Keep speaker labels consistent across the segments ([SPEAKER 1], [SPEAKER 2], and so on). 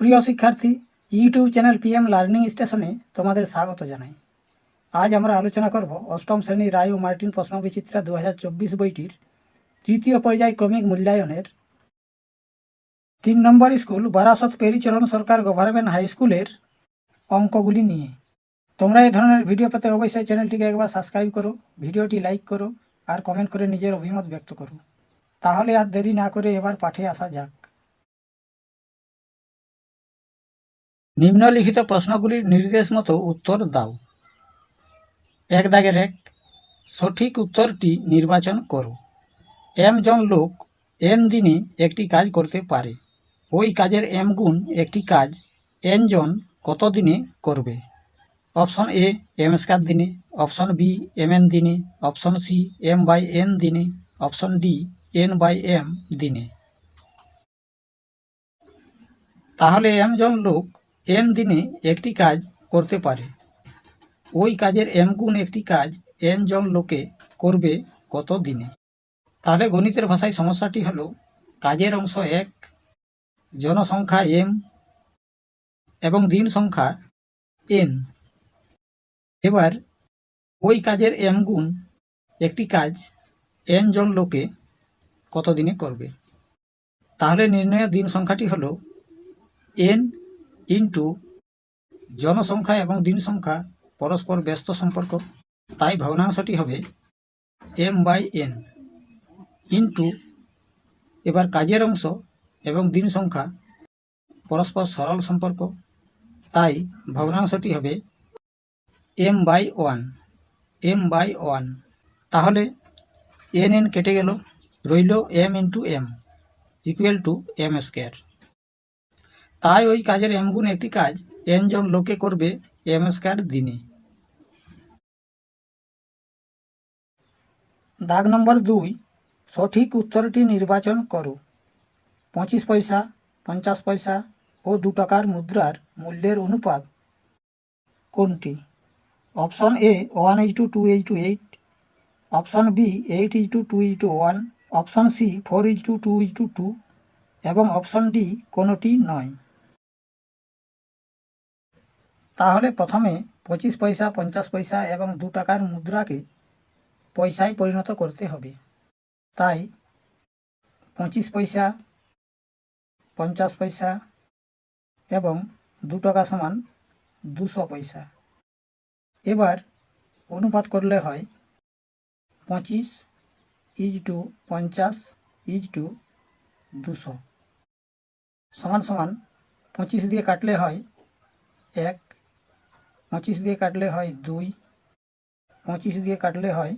[SPEAKER 1] প্রিয় শিক্ষার্থী YouTube channel PM learning স্টেশনে তোমাদের স্বাগত জানাই। আজ আমরা আলোচনা করব অষ্টম শ্রেণির রায় ও মার্টিন প্রশ্নবিচিত্রা দু হাজার চব্বিশ বইটির তৃতীয় পর্যায় ক্রমিক মূল্যায়নের। তিন নম্বর school, Barasat Pearicharan Sarkar government high স্কুলের অঙ্কগুলি নিয়ে। তোমরা এই ধরনের ভিডিও পেতে অবশ্যই চ্যানেলটিকে একবার সাবস্ক্রাইব করো, ভিডিওটি লাইক করো, আর কমেন্ট করে নিজের অভিমত ব্যক্ত করো। তাহলে আর দেরি না করে এবার পাঠে আসা যাক। নিম্নলিখিত প্রশ্নগুলির নির্দেশ মতো উত্তর দাও। এক দাগের এক। সঠিক উত্তরটি নির্বাচন করো। জন লোক এন দিনে একটি কাজ করতে পারে। ওই কাজের এম গুণ একটি কাজ। এন জন কত দিনে করবে? অপশন এ, এম স্কার দিনে। অপশন বি, এম এন দিনে। Option C, M by N দিনে। Option D, N by M দিনে। তাহলে এম জন লোক এন দিনে একটি কাজ করতে পারে। ওই কাজের এম গুণ একটি কাজ এন জন লোকে করবে কত দিনে। তাহলে গণিতের ভাষায় সমস্যাটি হলো, কাজের অংশ এক, জনসংখ্যা এম, এবং দিন সংখ্যা এন। এবার ওই কাজের এম গুণ একটি কাজ এন জন লোকে কত দিনে করবে? তাহলে নির্ণয় দিন সংখ্যাটি হলো এন ইন্টু জনসংখ্যা এবং দিন সংখ্যা পরস্পর ব্যস্ত সম্পর্ক, তাই ভগ্নাংশটি হবে এম বাই এন ইন্টু এবার কাজের অংশ এবং দিন সংখ্যা পরস্পর সরল সম্পর্ক, তাই ভগ্নাংশটি হবে M by one M by one তাহলে এন এন কেটে গেল, রইল M into M equal to M square তাই ওই কাজের এম গুণ একটি কাজ। এন জন লোকে করবে এম স্কোয়ার দিনে। দাগ নম্বর দুই, সঠিক উত্তরটি নির্বাচন করো। পঁচিশ পয়সা, পঞ্চাশ পয়সা ও দু টাকার মুদ্রার মূল্যের অনুপাত কোনটি? Option A, one H to two H to eight. Option B, eight is to two is to one. Option C, four is to two is to two. এবং অপশন ডি, কোনোটি নয়। তাহলে প্রথমে পঁচিশ পয়সা, পঞ্চাশ পয়সা এবং দু টাকার মুদ্রাকে পয়সায় পরিণত করতে হবে। তাই পঁচিশ পয়সা, পঞ্চাশ পয়সা এবং দু টাকা সমান দুশো পয়সা। এবার অনুপাত করলে হয় পঁচিশ ইজ টু পঞ্চাশ ইজ টু দুশো। সমান সমান পঁচিশ দিয়ে কাটলে হয় এক পঁচিশ দিয়ে কাটলে হয় দুই, পঁচিশ দিয়ে কাটলে হয়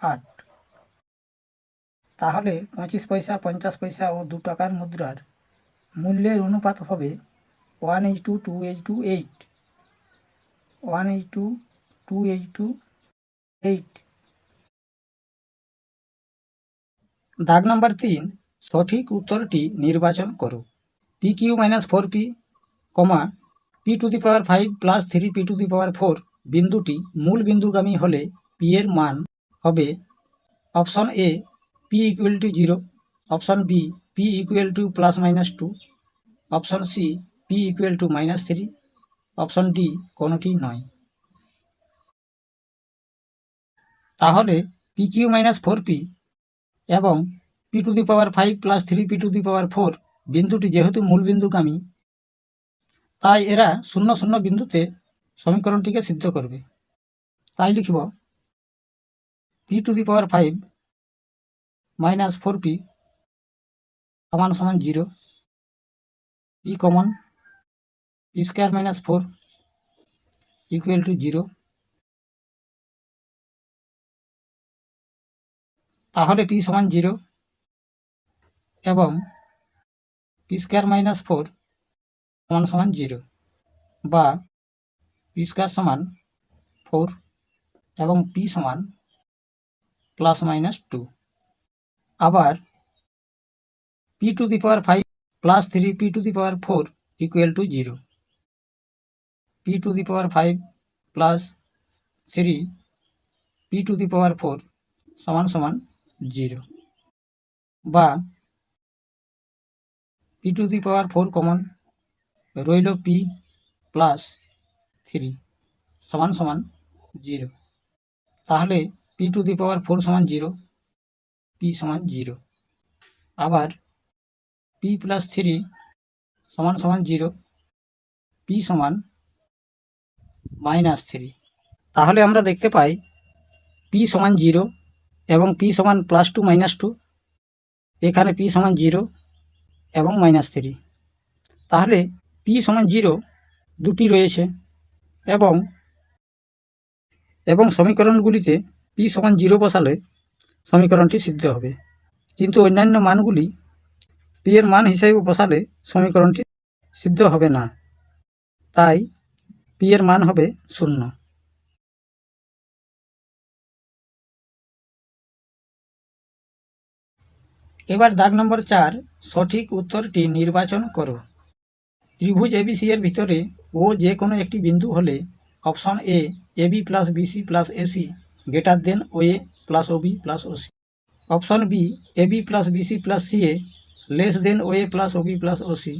[SPEAKER 1] আট। তাহলে পঁচিশ পয়সা, পঞ্চাশ পয়সা ও দু টাকার মুদ্রার মূল্যের অনুপাত হবে one H to two H to eight one H to two H to eight দাগ নম্বর তিন, সঠিক উত্তরটি নির্বাচন করো। P Q minus four P comma P to the power five plus three P to the power four বিন্দুটি মূল বিন্দুগামী হলে পি এর মান হবে option A P equal to zero option B P equal to plus minus two option C P equal to minus three option D কোনোটি নয়। তাহলে P Q minus four P এবং P to the power five plus three P to the power four বিন্দুটি যেহেতু মূল বিন্দুগামী তাই এরা শূন্য শূন্য বিন্দুতে সমীকরণটিকে সিদ্ধ করবে। তাই লিখব P to the power five minus four P সমান সমান zero P common P square minus four equal to zero তাহলে পি সমান জিরো এবং পি স্কোয়ার মাইনাস ফোর সমান সমান জিরো বা পি স্কোয়ার সমান ফোর এবং পি সমান প্লাস মাইনাস টু। আবার P to the power five plus three P to the power four equal to zero. P to the power five plus three P to the power four সমান সমান zero. বা P to the power four common রইল P plus three সমান সমান zero তাহলে P to the power four সমান zero P সমান zero আবার পি প্লাস থ্রি সমান সমান জিরো পি সমান মাইনাস থ্রি তাহলে আমরা দেখতে পাই পি সমান জিরো এবং পি সমান প্লাস টু মাইনাস টু এখানে পি সমান জিরো এবং মাইনাস থ্রি তাহলে পি সমান জিরো দুটি রয়েছে এবং এবং সমীকরণগুলিতে পি সমান জিরো বসালে সমীকরণটি সিদ্ধ হবে। কিন্তু অন্যান্য মানগুলি পি এর মান হিসেবে বসালে সমীকরণটি সিদ্ধ হবে না। তাই পি এর মান হবে শূন্য। এবার দাগ নম্বর চার সঠিক উত্তরটি নির্বাচন করো। ত্রিভুজ এবিসি এর ভিতরে ও যে কোনো একটি বিন্দু হলে option A AB plus BC plus AC greater than O A plus OB plus OC option B AB plus BC plus C A less than O A plus OB plus OC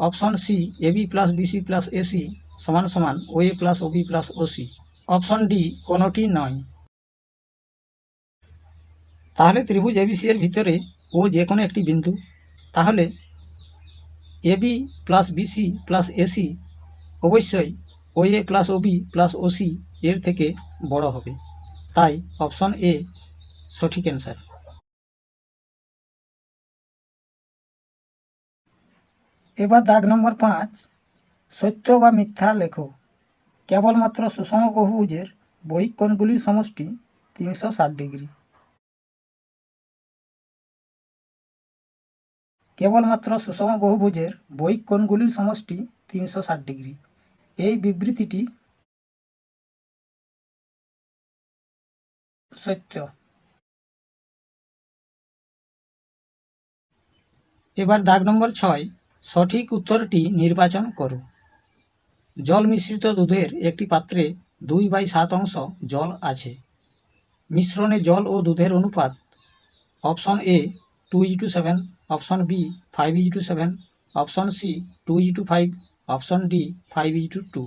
[SPEAKER 1] option C AB plus BC plus AC সমান সমান O A plus OB plus OC option D কোনোটি নয়। তাহলে ত্রিভুজ ABC এর ভিতরে ও যে কোনো একটি বিন্দু, তাহলে AB plus BC plus AC অবশ্যই O A plus OB plus OC এর থেকে বড় হবে। তাই অপশন এ সঠিক অ্যান্সার এবার দাগ নম্বর পাঁচ, সত্য বা মিথ্যা লেখো। কেবলমাত্র সুষম বহুভুজের বহিক কোণগুলির সমষ্টি তিনশো ষাট ডিগ্রি। কেবলমাত্র সুষম বহুভুজের বহিক কোণগুলির সমষ্টি তিনশো ষাট ডিগ্রি। এই বিবৃতিটি সত্য। এবার দাগ নম্বর ছয়, সঠিক উত্তরটি নির্বাচন করো। জল মিশ্রিত দুধের একটি পাত্রে দুই বাই সাত অংশ জল আছে। মিশ্রণে জল ও দুধের অনুপাত option A two is seven option B five is to seven option C two is to five option D five is to two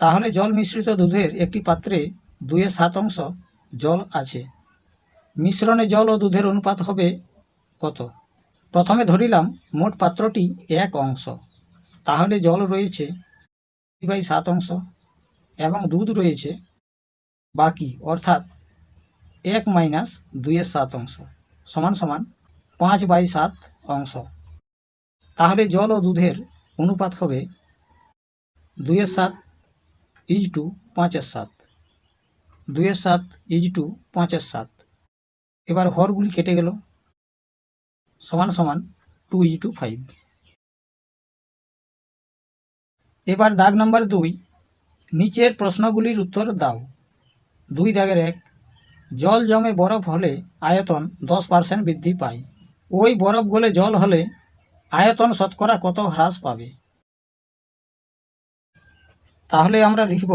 [SPEAKER 1] তাহলে জল মিশ্রিত দুধের একটি পাত্রে দুয়ে সাত অংশ জল আছে। মিশ্রণে জল ও দুধের অনুপাত হবে কত? প্রথমে ধরিলাম মোট পাত্রটি এক অংশ। তাহলে জল রয়েছে বাই সাত অংশ এবং দুধ রয়েছে বাকি, অর্থাৎ এক মাইনাস দুইয়ের সাত অংশ সমান সমান পাঁচ বাই সাত অংশ। তাহলে জল ও দুধের অনুপাত হবে দুইয়ের সাত ইজ টু পাঁচের সাত। দুইয়ের সাত ইজ টু পাঁচের সাত। এবার হরগুলি কেটে গেল সমান সমান টু ইজ টু ফাইভ। এবার দাগ নম্বর দুই নিচের প্রশ্নগুলির উত্তর দাও। দুই দাগের এক জল জমে বরফ হলে আয়তন দশ পার্সেন্ট বৃদ্ধি পায়। ওই বরফ গলে জল হলে আয়তন শতকরা কত হ্রাস পাবে? তাহলে আমরা লিখব,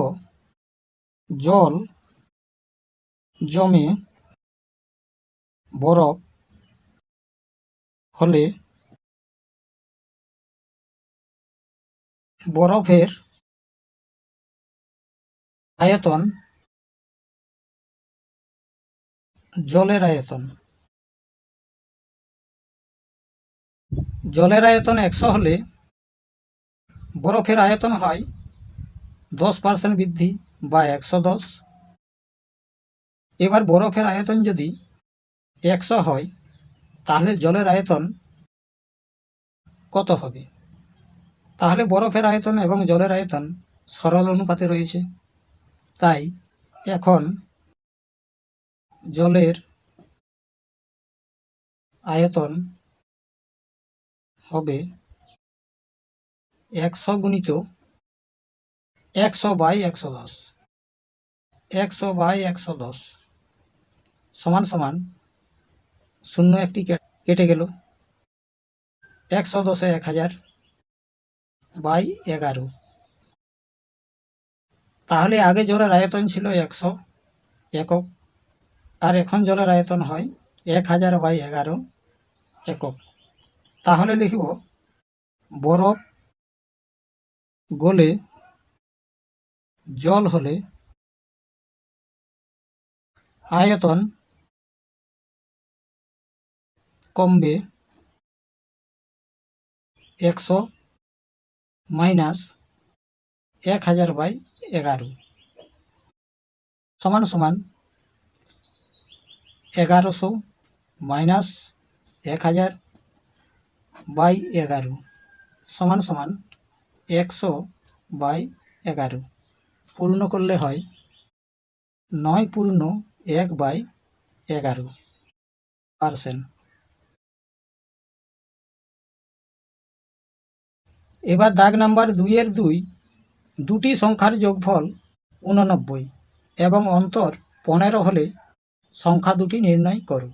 [SPEAKER 1] জল জমে বরফ হলে বরফের আয়তন জলের আয়তন। জলের আয়তন একশো হলে বরফের আয়তন হয় দশ পার্সেন্ট বৃদ্ধি বা একশো দশ। এবার বরফের আয়তন যদি একশো হয়, তাহলে জলের আয়তন কত হবে? তাহলে বরফের আয়তন এবং জলের আয়তন সরল অনুপাতে রয়েছে। তাই এখন জলের আয়তন হবে একশো গুণিত একশো বাই একশো দশ। একশো বাই একশো দশ। সমান সমান শূন্য একটি কেটে গেল। একশো দশে এক হাজার বাই এগারো। তাহলে আগে জলের আয়তন ছিল একশো একক। আর এখন জলের আয়তন হয় এক হাজার বাই এগারো একক। তাহলে লিখব বরফ গলে জল হলে আয়তন কমবে একশো মাইনাস এক হাজার বাই এগারো। সমান সমান এগারোশো মাইনাস এক হাজার বাই এগারো সমান সমান একশো বাই এগারো পূর্ণ করলে হয় নয় পূর্ণ এক বাই এগারো পার্সেন্ট। এবার দাগ নাম্বার দুইয়ের দুই, দুটি সংখ্যার যোগফল উননব্বই এবং অন্তর পনেরো হলে সংখ্যা দুটি নির্ণয় করো।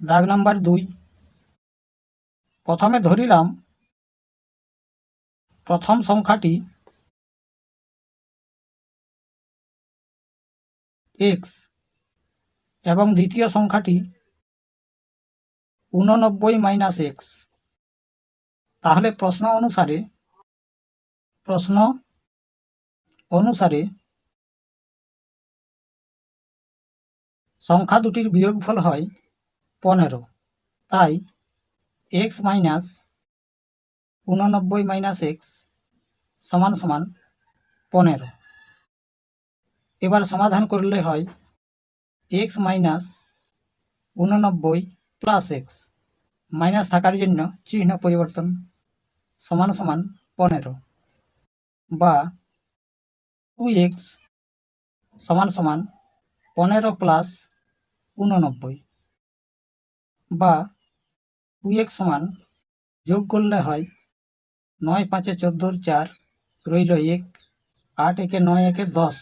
[SPEAKER 1] দাগ নাম্বার দুই। প্রথমে ধরিলাম, প্রথম সংখ্যাটি এক্স এবং দ্বিতীয় সংখ্যাটি উননব্বই মাইনাস এক্স তাহলে প্রশ্ন অনুসারে প্রশ্ন অনুসারে সংখ্যা দুটির বিয়োগফল হয় পনেরো। তাই এক্স মাইনাস উননব্বই মাইনাস এক্স সমান সমান পনেরো। এবার সমাধান করলে হয় এক্স মাইনাস উননব্বই প্লাস এক্স মাইনাস থাকার জন্য চিহ্ন পরিবর্তন সমান সমান পনেরো বা টু এক্স সমান সমান পনেরো প্লাস উননব্বই বা টু এক্স সমান যোগ করলে হয় নয় পাঁচে চোদ্দোর চার, রইল এক, আট একে নয় একে দশ।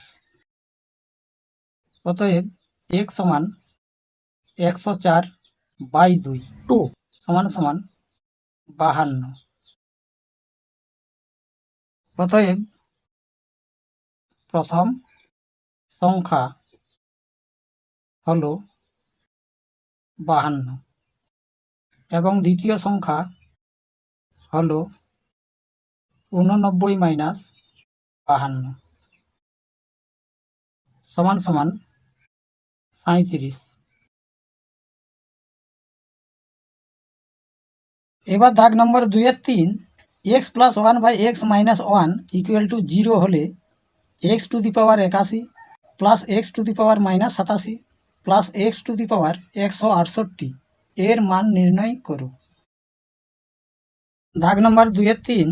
[SPEAKER 1] অতএব এক সমান একশো চার বাই দুই টু সমান সমান বাহান্ন। অতএব প্রথম সংখ্যা হল বাহান্ন। এবং দ্বিতীয় সংখ্যা হল উননব্বই মাইনাস বাহান্ন। সমান সমান সাঁইত্রিশ। এবার দাগ নম্বর দুইয়ের তিন x plus one by x minus one equal to zero হলে এক্স টু দি পাওয়ার একাশি plus x to the power minus সাতাশি। Plus x to the power একশো আটষট্টি। এর মান নির্ণয় করো। দাগ নম্বর দুইয়ের তিন,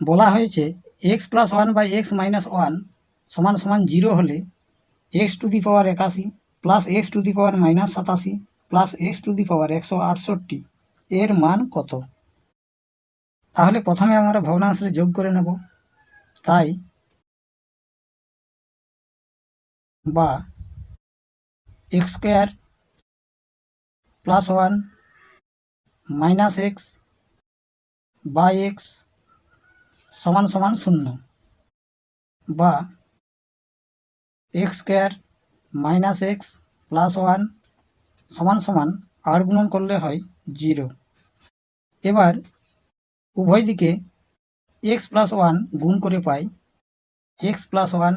[SPEAKER 1] বলা হয়েছে x plus one by x minus one সমান সমান জিরো হলে এক্স টু দি পাওয়ার একাশি plus x to the power minus সাতাশি plus x to the power একশো আটষট্টি। এর মান কত? তাহলে প্রথমে আমরা ভগ্নাংশে যোগ করে নেব। তাই বা x square plus one minus x by x সমান সমান শূন্য বা x square minus x plus one সমান সমান আর গুণন করলে হয় জিরো। এবার উভয় দিকে এক্স প্লাস ওয়ান গুণ করে পাই x plus one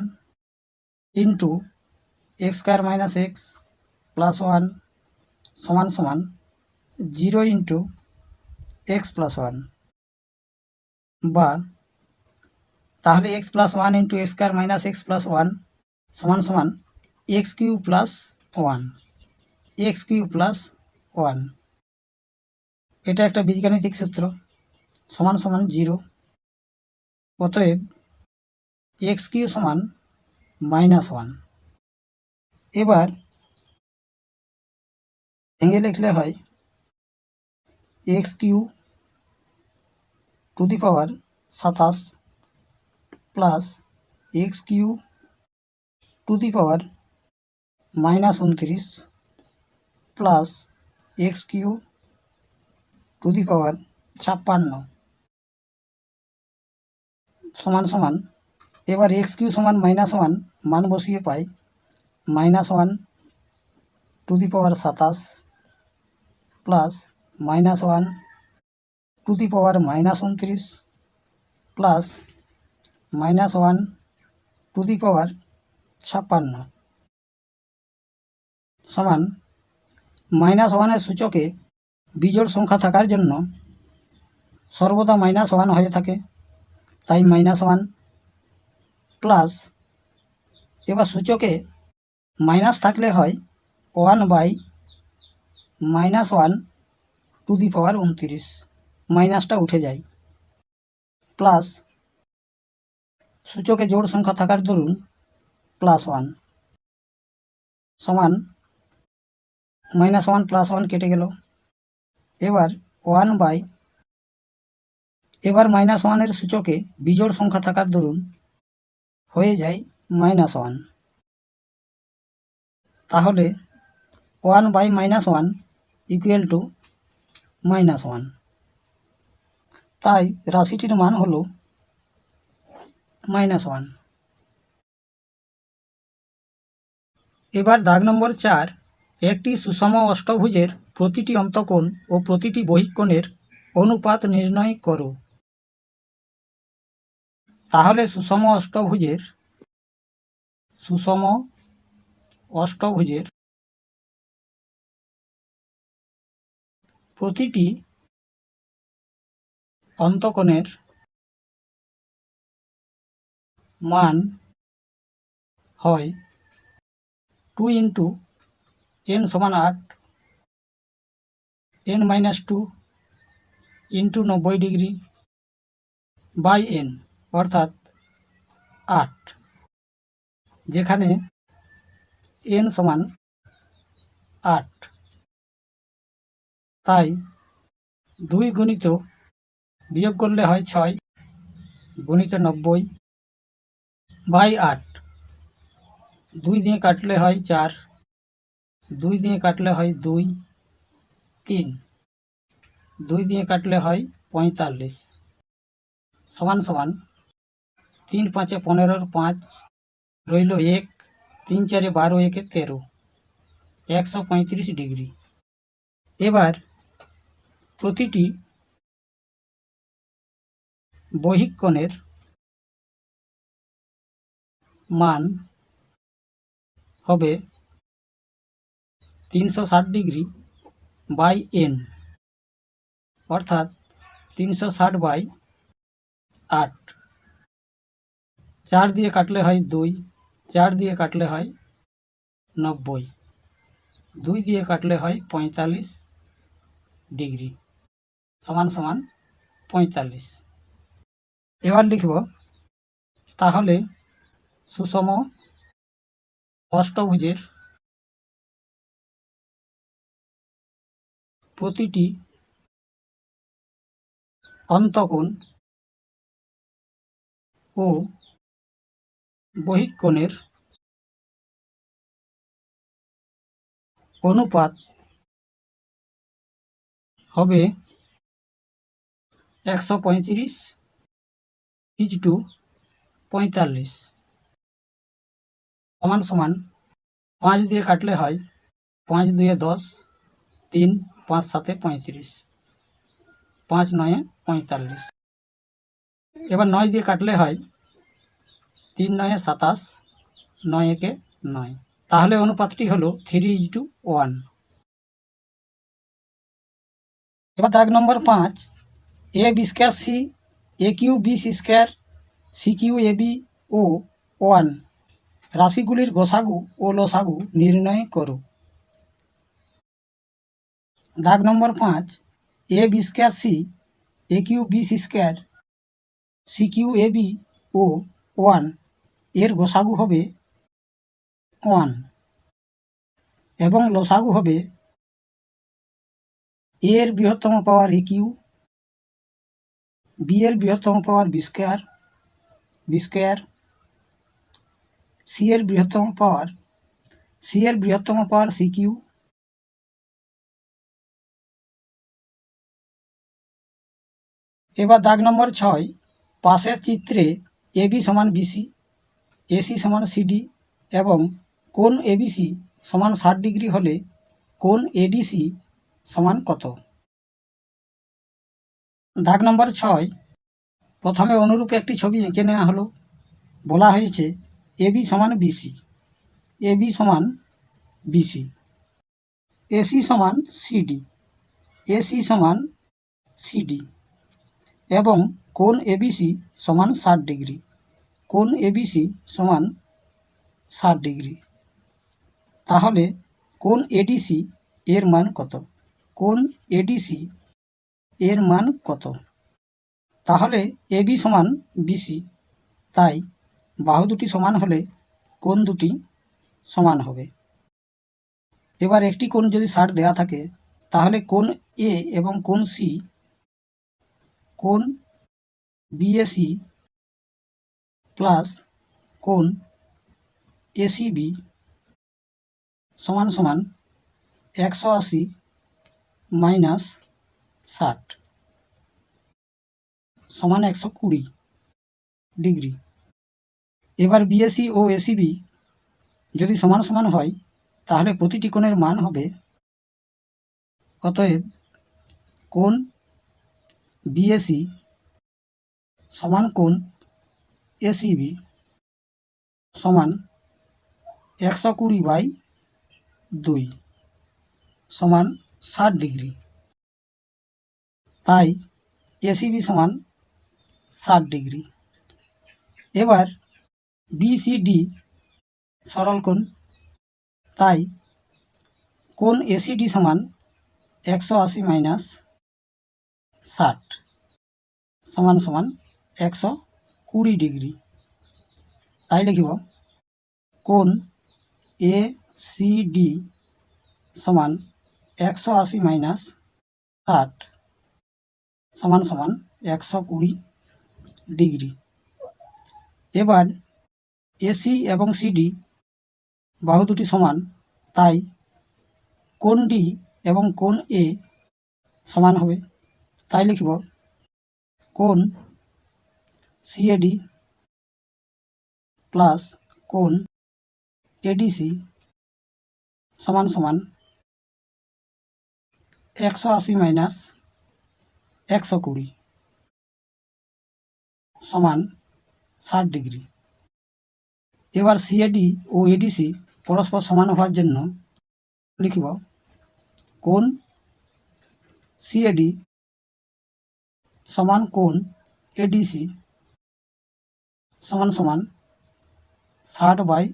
[SPEAKER 1] into x square minus x plus one সমান সমান zero into x plus one বা তাহলে x plus one into x square minus x plus one সমান সমান x cube plus one x cube plus one এটা একটা বীজগাণিতিক সূত্র, সমান সমান জিরো অতএব এক্স কিউ সমান মাইনাস ওয়ান এবার ভেঙে লিখলে হয় x cube to the power সাতাশ plus x cube to the power minus উনত্রিশ plus x cube to the power ছাপ্পান্ন সমান সমান। এবার এক্স কিউ সমান মাইনাস ওয়ান, মান বসিয়ে পাই। Minus one to the power সাতাশ plus minus one to the power minus উনত্রিশ plus minus one to the power ছাপ্পান্ন। সমান মাইনাস ওয়ানের সূচকে বিজোড় সংখ্যা থাকার জন্য সর্বদা মাইনাস ওয়ান হয়ে থাকে। তাই মাইনাস ওয়ান প্লাস এবার সূচকে মাইনাস থাকলে হয় one by minus one to the power উনত্রিশ। মাইনাসটা উঠে যায়। প্লাস সূচকে জোড় সংখ্যা থাকার দরুন প্লাস ওয়ান সমান মাইনাস ওয়ান প্লাস ওয়ান কেটে গেল। এবার ওয়ান বাই এবার মাইনাস ওয়ানের সূচকে বিজোড় সংখ্যা থাকার দরুন হয়ে যায় মাইনাস ওয়ান। তাহলে one by minus one equal to minus one তাই রাশিটির মান হল মাইনাস ওয়ান এবার দাগ নম্বর চার, একটি সুষম অষ্টভুজের প্রতিটি অন্তকোণ ও প্রতিটি বহিকোণের অনুপাত নির্ণয় করো। তাহলে সুষম অষ্টভুজের সুষম অষ্টভুজের প্রতিটি অন্তকোণের মান হয় টু ইন্টু এন সমান আট এন মাইনাস টু ইন্টু নব্বই ডিগ্রি বাই এন অর্থাৎ আট, যেখানে এন সমান আট। তাই দুই গুণিত বিয়োগ করলে হয় ছয় গুণিত নব্বই বাই আট। দুই দিয়ে কাটলে হয় চার। দুই দিয়ে কাটলে হয় দুই, তিন। দুই দিয়ে কাটলে হয় পঁয়তাল্লিশ। সমান সমান তিন পাঁচে পনেরোর পাঁচ রইল এক, তিন চারে বারো একে তেরো। একশো পঁয়ত্রিশ ডিগ্রি। এবার প্রতিটি বহিকোণের মান হবে তিনশো ষাট ডিগ্রি বাই এন, অর্থাৎ তিনশো ষাট বাই আট। চার দিয়ে কাটলে হয় দুই, চার দিয়ে কাটলে হয় নব্বই, দুই দিয়ে কাটলে হয় পঁয়তাল্লিশ ডিগ্রি। সমান সমান পঁয়তাল্লিশ। এবার লিখব তাহলে সুষম অষ্টভুজের প্রতিটি অন্তকোণ ও বহিকোণের অনুপাত হবে একশো পঁয়ত্রিশ ইজ টু পঁয়তাল্লিশ। সমান সমান পাঁচ দিয়ে কাটলে হয় পাঁচ দুয়ে দশ, তিন পাঁচ সাতে পঁয়ত্রিশ, পাঁচ নয়ে পঁয়তাল্লিশ। এবার নয় দিয়ে কাটলে হয় তিন নয়ে সাতাশ, নয় একে নয়। তাহলে অনুপাতটি হলো থ্রি ইজ টু ওয়ান এবার দাগ নম্বর পাঁচ A B square C A Q B C square C Q A B O one রাশিগুলির গোসাগু ও লসাগু নির্ণয় করো। দাগ নম্বর পাঁচ A B square C A Q B C square C Q A B ও ওয়ানের গোসাগু হবে ওয়ান এবং লসাগু হবে এর বৃহত্তম পাওয়ার এ কিউ বি এর বৃহত্তম power b square b square c এর বৃহত্তম পাওয়ার সি এর বৃহত্তম পাওয়ার সি কিউ এবার দাগ নম্বর ছয়, পাশের চিত্রে এবি সমান বিসি এসি সমান সিডি এবং কোন এবিসি সমান ষাট ডিগ্রি হলে কোন এডিসি সমান কত? দাগ নম্বর ছয়। প্রথমে অনুরূপ একটি ছবি এঁকে নেওয়া হলো। বলা হয়েছে এবি সমান বিসি এবি সমান বিসি এসি সমান সিডি এসি সমান সিডি এবং কোন এবিসি সমান ষাট ডিগ্রি। কোন এবিসি সমান ষাট ডিগ্রি। তাহলে কোন এডিসি এর মান কত? কোন এডিসি এর মান কত? তাহলে এবি সমান বিসি তাই বাহু দুটি সমান হলে কোণ দুটি সমান হবে। এবার একটি কোণ যদি ষাট দেওয়া থাকে, তাহলে কোণ এ এবং কোণ সি, কোণ বিএসি প্লাস কোণ এসিবি সমান সমান একশো আশি মাইনাস ষাট। সমান একশো কুড়ি ডিগ্রি। এবার বিএসি ও এসিবি যদি সমান সমান হয়, তাহলে প্রতিটি কোণের মান হবে অতএব কোণ বিএসি সমান কোণ এসিবি সমান একশো কুড়ি বাই দুই সমান ষাট ডিগ্রি। তাই এসিবি সমান ষাট ডিগ্রি। এবার বিসিডি সরল কোণ। তাই কোণ এসিডি সমান একশো আশি মাইনাস ষাট সমান সমান একশো কুড়ি ডিগ্রি। তাই লিখিব কোণ এ সি ডি সমান একশো আশি মাইনাস ষাট। সমান সমান একশো কুড়ি ডিগ্রি। এবার এসি এবং সিডি বাহু দুটি সমান, তাই কোণ ডি এবং কোণ এ সমান হবে? তাই লিখব কোণ সিএডি প্লাস কোণ এডিসি সমান সমান একশো আশি মাইনাস একশো কুড়ি সমান ষাট ডিগ্রি। এবার সিএডি ও এডিসি পরস্পর সমান হওয়ার জন্য লিখিব কোণ সিএডি সমান কোন এডিসি সমান সমান ষাট বাই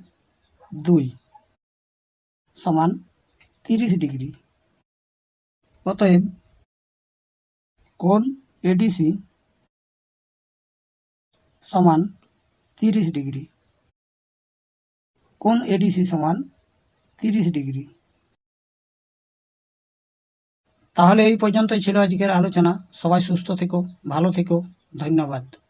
[SPEAKER 1] দুই সমান তিরিশ ডিগ্রি। অতএব কোণ এডিসি সমান তিরিশ ডিগ্রি। কোণ এডিসি সমান তিরিশ ডিগ্রি। তাহলে এই পর্যন্তই ছিল আজকের আলোচনা। সবাই সুস্থ থেকো, ভালো থেকো। ধন্যবাদ।